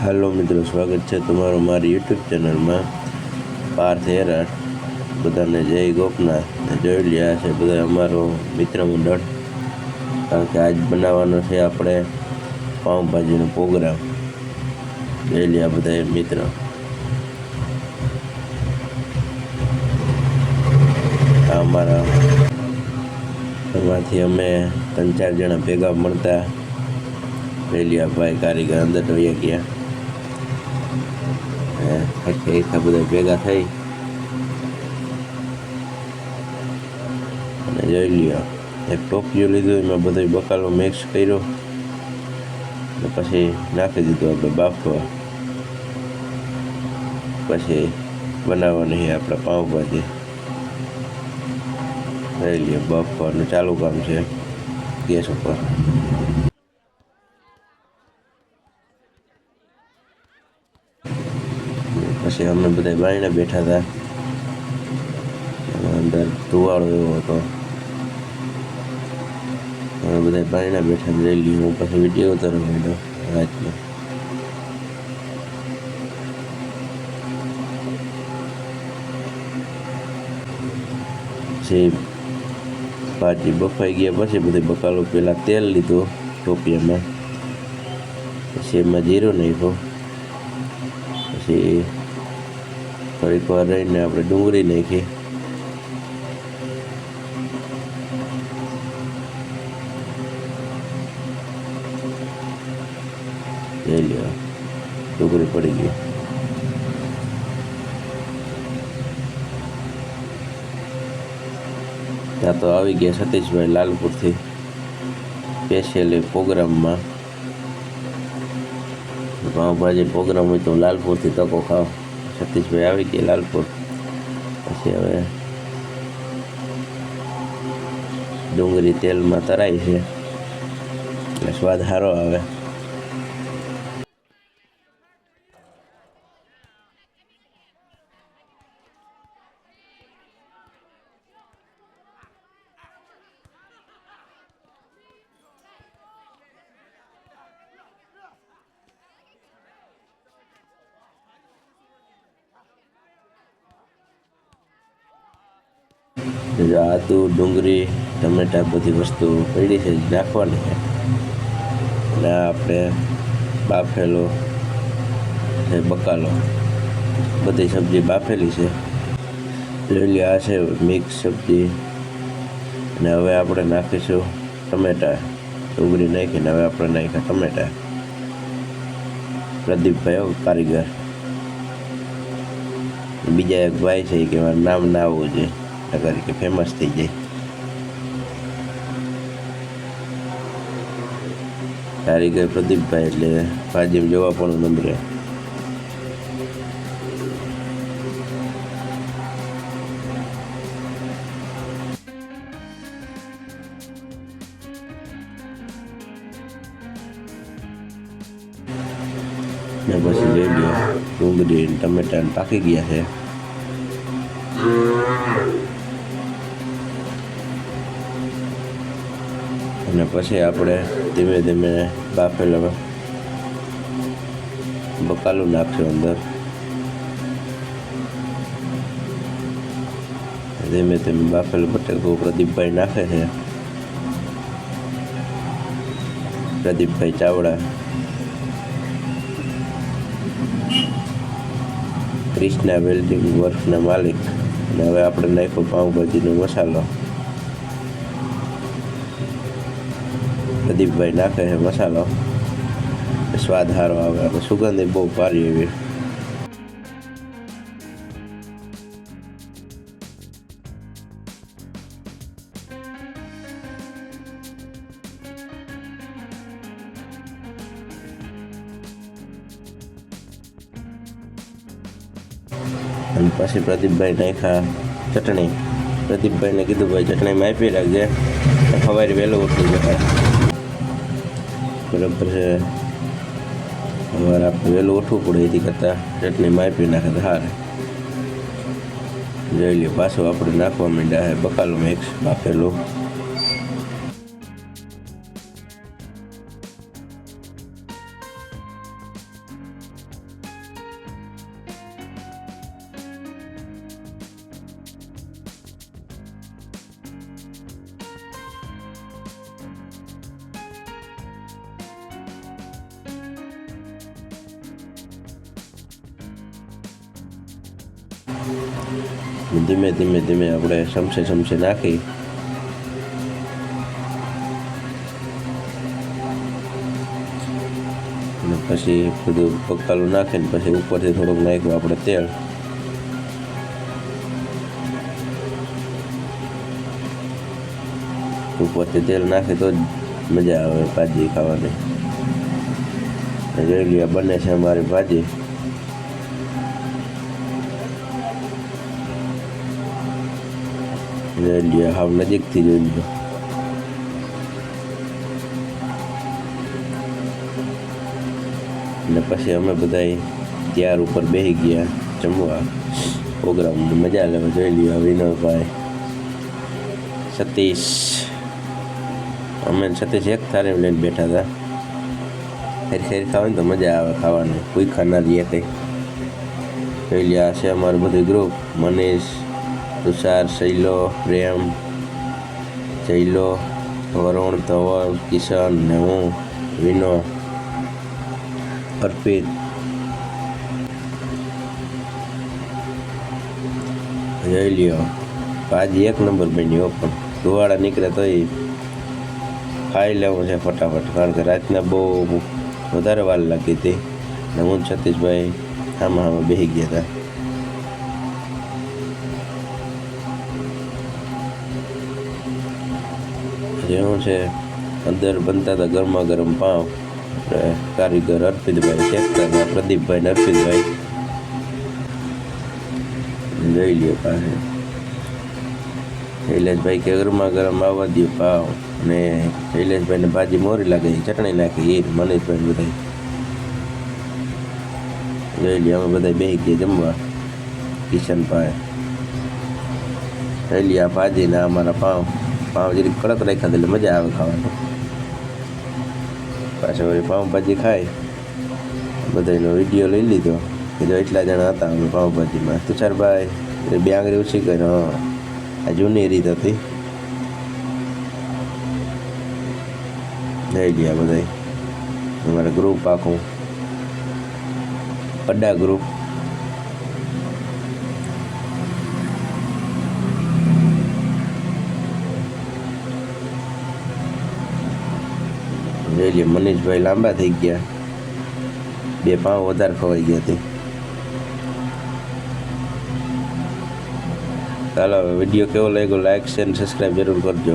હાલો મિત્રો, સ્વાગત છે તમારું મારી યુટ્યુબ ચેનલમાં. પાર્થ હેરાટ બધાને જય ગોપનાથ. જોઈ લ્યા છે બધા અમારો મિત્ર મંડળ. કારણ કે આજ બનાવવાનો છે આપણે પાઉંભાજીનો પ્રોગ્રામ. જોઈ લ્યા બધા મિત્ર. અમારા એમાંથી અમે ત્રણ ચાર જણા ભેગા મળતા. રેલિયા ભાઈ કારીગર અંદર વહી ગયા. હરખે હરખા બધા ભેગા થઈ અને જોઈ લ્યો એક ટોપિયો લીધો એમાં બધો બકાલો મિક્સ કર્યો અને પછી નાખી દીધો આપણે બાફવા પછી બનાવવાની છે આપણે પાઉંભાજી જોઈ લઈએ બાફવાનું ચાલુ કામ છે ગેસ ઉપર પછી અમે બધા બાળીને બેઠા હતા અંદર ધુવાળો એવો હતો. અમે બધા બાળીને બેઠા લીધું હું પછી વીડિયો ઉતારવા માંડ્યો રાતનો. પછી ભાજી બફાઈ ગયા પછી બધી બકાલો પહેલાં તેલ લીધું ટોપિયામાં. પછી એમાં જીરો નાખ્યો. પછી થોડીક વાર રહીને આપણે ડુંગળી નાખી લઈ લ્યો ડુંગળી પડી ગઈ ત્યાં તો આવી ગયા સતીશભાઈ લાલપુરથી સ્પેશિયલી પ્રોગ્રામમાં પાઉંભાજી પ્રોગ્રામ હોય તો લાલપુરથી તકો ખાવ સતીશભાઈ આવી ગયા લાલપુર. પછી હવે ડુંગળી તેલમાં તરાય છે. એટલે સ્વાદ સારો આવે. આદુ ડુંગળી, ટમેટા બધી વસ્તુ પડી છે નાખવાની છે. અને આપણે બાફેલો બકાલો. બધી સબ્જી બાફેલી છે. લીલી આ છે મિક્સ સબ્જી. અને હવે આપણે નાખીશું ટમેટા. ડુંગળી નાખીને હવે આપણે નાખ્યા ટમેટા. પ્રદીપભાઈ કારીગર. બીજા એક ભાઈ છે કે મારું નામ ના આવવું જોઈએ. નકર કે ફેમસ થઈ જાય કારીગર પ્રદીપભાઈ એટલે ભાજી જોવા પણ નંબરે ને પછી લઈ લ્યો ડુંગળી ટમેટા પાકી ગયા છે અને પછી આપણે ધીમે ધીમે બાફેલા બકાલું નાખશું અંદર. ધીમે ધીમે બાફેલું બટેકું પ્રદીપભાઈ નાખે છે. પ્રદીપભાઈ ચાવડા. ક્રિષ્ના વેલ્ડિંગ વર્કના માલિક. અને હવે આપણે નાખ્યો પાઉંભાજીનો મસાલો. પ્રદીપભાઈ નાખે છે મસાલો. સ્વાદ સારો આવે. અને સુગંધ બહુ સારી એવી. અને પછી પ્રદીપભાઈ નાખ્યા ચટણી. પ્રદીપભાઈને કીધું, ભાઈ ચટણીમાં આપી રાખજે. સવારે વહેલું ઉઠી જતા બરાબર છે. આપણે વહેલું ઉઠવું પડે એથી કરતાં ચટણી માપી નાખે તો હારે. જોઈ લે પાછો આપણે નાખવા માંડ્યા હે બકાલો મિક્સ બાફેલું. ધીમે ધીમે ધીમે આપણે સમસે સમસે નાખી. અને પછી બધું બકાલું નાખીને પછી ઉપરથી થોડુંક નાખ્યું આપણે તેલ. ઉપરથી તેલ નાખી તો જ મજા આવે ભાજી ખાવાની. અને જોઈ લ્યો બને છે અમારી ભાજી. જોઈ લ્યો હાવ નજીકથી જોઈ લ્યો અને પછી અમે બધા ત્યાર ઉપર બેસી ગયા જમવા પ્રોગ્રામ મજા લેવા જોઈ લ્યો વિનોદભાઈ સતીશ અમે સતીશ એક થાળી લઈને બેઠા હતા ફેર ફેર ખાવાની તો મજા આવે ખાવાની કોઈ ખાનારી એ કંઈ જોઈ લ્યો આ છે અમારું બધું ગ્રુપ મનીષ તુષાર, શૈલો, પ્રેમ જૈલો વરુણ, ધવલ, કિશન ને હું, વિનો, અર્પિત. જોઈ લ્યો. આજ એક નંબર બન્યો પણ ધુવાડા નીકળે તો એ ખાઈ લેવું છે ફટાફટ, કારણ કે રાતના બહુ વધારે વાર લાગી હતી ને હું છતીશભાઈ આમાં આમાં બેસી ગયા હતા. જેવું છે, અંદર બનતા હતા ગરમા ગરમ પાઉં આપણે કારીગર અર્પિતભાઈ શેકતા પ્રદીપભાઈ ને અર્પિતભાઈ. જોઈ લ્યો પાસે શૈલેષભાઈ કે ગરમા ગરમ આવવા દો પાવ. ને શૈલેષભાઈને ભાજી મોરી લાગે ચટણી નાખી એ મનીષભાઈ બધા જોઈ લ્યો, અમે બધા બે ગયા જમવા. કિશન જોઈ લ્યો, આ ભાજી ને અમારા પાવ. પાવ જરીક કડક રાખ્યા એટલે મજા આવે ખાવાની. પાછળ વળી પાઉંભાજી ખાય બધાનો વીડિયો લઈ લીધો. કે જો એટલા જણા હતા અમે પાઉંભાજીમાં. તુષારભાઈ બે આંગળી ઓછી કરી, હા. આ જૂની રીત હતી. જઈ ગયા બધા અમારા ગ્રુપ આખું. અડ્ડા ગ્રુપ જોઈ મનીષભાઈ લાંબા થઈ ગયા. બે પાઉં વધારે ખવાઈ ગયા હતી ચાલો વીડિયો કેવો લાગ્યો? લાઈક, શેર સબસ્ક્રાઈબ જરૂર કરજો.